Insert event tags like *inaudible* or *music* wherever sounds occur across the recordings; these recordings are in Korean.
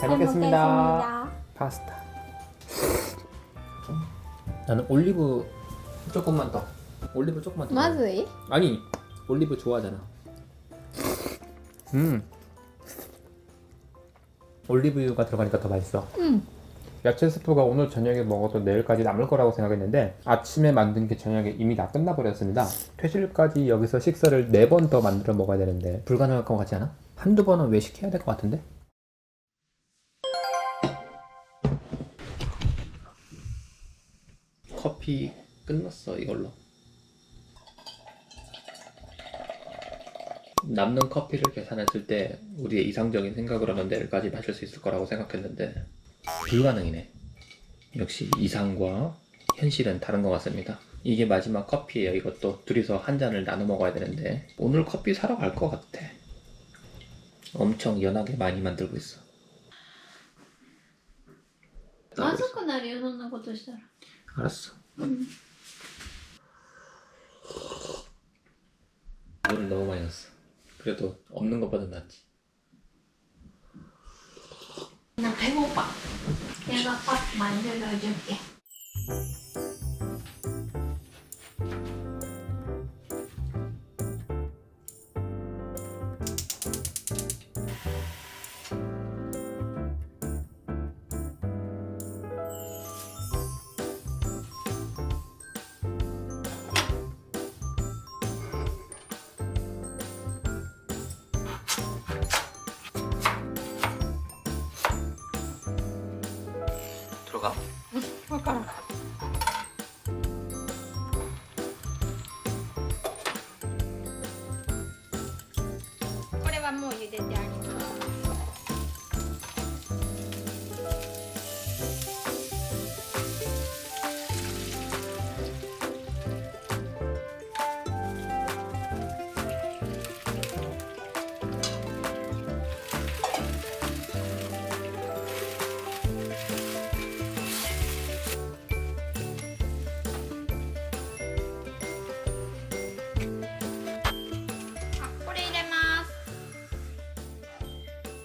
잘 먹겠습니다. 파스타. 나는 올리브 조금만 더. 올리브 조금만 더. まずい 아니 올리브 좋아하잖아. 음. 올리브유가 들어가니까 더 맛있어. うん 야채 스프가 오늘 저녁에 먹어도 내일까지 남을 거라고 생각했는데 아침에 만든 게 저녁에 이미 다 끝나버렸습니다. 퇴실까지 여기서 식사를 네 번 더 만들어 먹어야 되는데 불가능할 것 같지 않아? 한두 번은 외식해야 될 것 같은데? 커피 끝났어 이걸로. 남는 커피를 계산했을 때 우리의 이상적인 생각으로는 내일까지 마실 수 있을 거라고 생각했는데 불가능이네. 역시 이상과 현실은 다른 것 같습니다. 이게 마지막 커피예요. 이것도 둘이서 한 잔을 나눠 먹어야 되는데 오늘 커피 사러 갈 것 같아. 엄청 연하게 많이 만들고 있어. まずくなるよそんなことしたら 알았어. 물을 너무 많이 넣었어. 그래도 없는 것보다 낫지. 나 배고파 내가 밥 만들어줄게 ことが。分からないこれはもう茹でてある。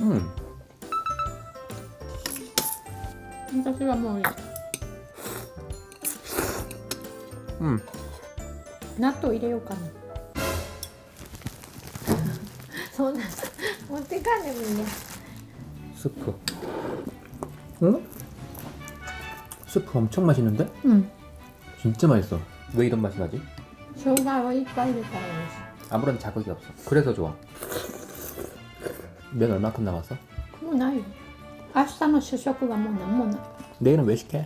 음. 私はもういい 음. 納豆入れようかなそんな持ってかんでもいいね *laughs* 스프. 응? 스프 엄청 맛있는데? うん 진짜 맛있어. 왜 이런 맛이 나지? 生姜をいっぱい入れたらいいし 아무런 자극이 없어. 그래서 좋아. 면 얼마큼 남았어? 그럼 나요. 파스타는 시쇼크 가면 못 나. 내일은 왜 시켜?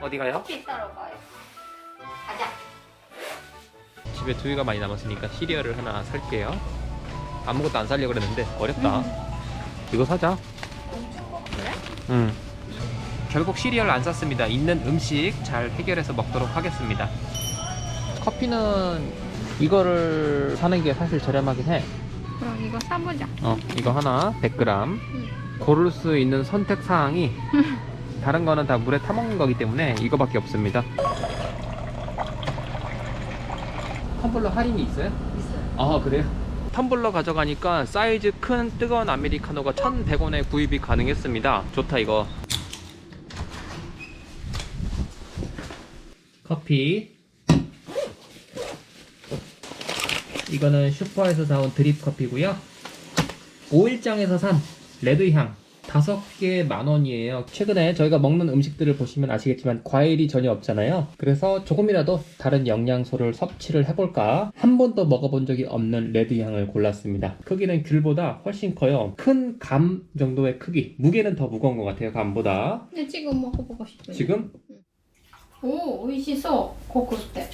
어디 가요? 커피 따러 가요. 가자. 집에 두유가 많이 남았으니까 시리얼을 하나 살게요. 아무것도 안 살려 그랬는데 어렵다. 이거 사자. 그래? 응. 결국 시리얼 안 샀습니다. 있는 음식 잘 해결해서 먹도록 하겠습니다. 커피는 이거를 사는 게 사실 저렴하긴 해. 그럼 이거 사보자 어, 이거 하나 100g. 고를 수 있는 선택 사항이 다른 거는 다 물에 타 먹는 거기 때문에 이거밖에 없습니다. 텀블러 할인이 있어요? 있어요 아 그래요? 텀블러 가져가니까 사이즈 큰 뜨거운 아메리카노가 1,100원에 구입이 가능했습니다. 좋다 이거. 커피. 이거는 슈퍼에서 사온 드립 커피고요. 5일장에서 산 레드향 5개 만원이에요. 최근에 저희가 먹는 음식들을 보시면 아시겠지만 과일이 전혀 없잖아요. 그래서 조금이라도 다른 영양소를 섭취를 해볼까 한 번도 먹어본 적이 없는 레드향을 골랐습니다. 크기는 귤보다 훨씬 커요. 큰 감 정도의 크기. 무게는 더 무거운 것 같아요. 감보다. 근데 지금 먹어보고 싶어요. 지금? 오, 오이시소 고쿠스테.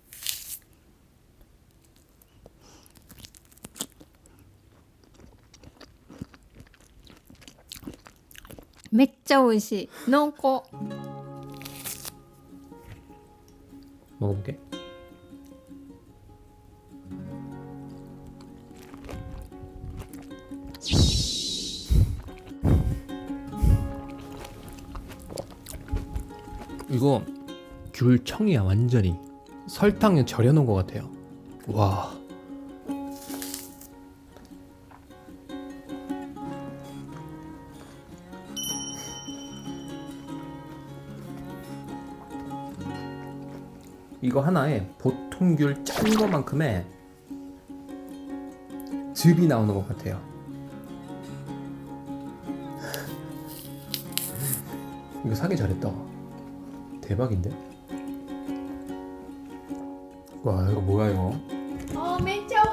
めっちゃ美味しい濃厚 먹어볼게. 이거 귤청이야 완전히 설탕에 절여놓은 것 같아요. 와. 이거 하나에 보통귤 짠 거만큼의 즙이 나오는 것 같아요. 이거 사기 잘했다. 대박인데? 와 이거 뭐야 이거? 어 맨 처음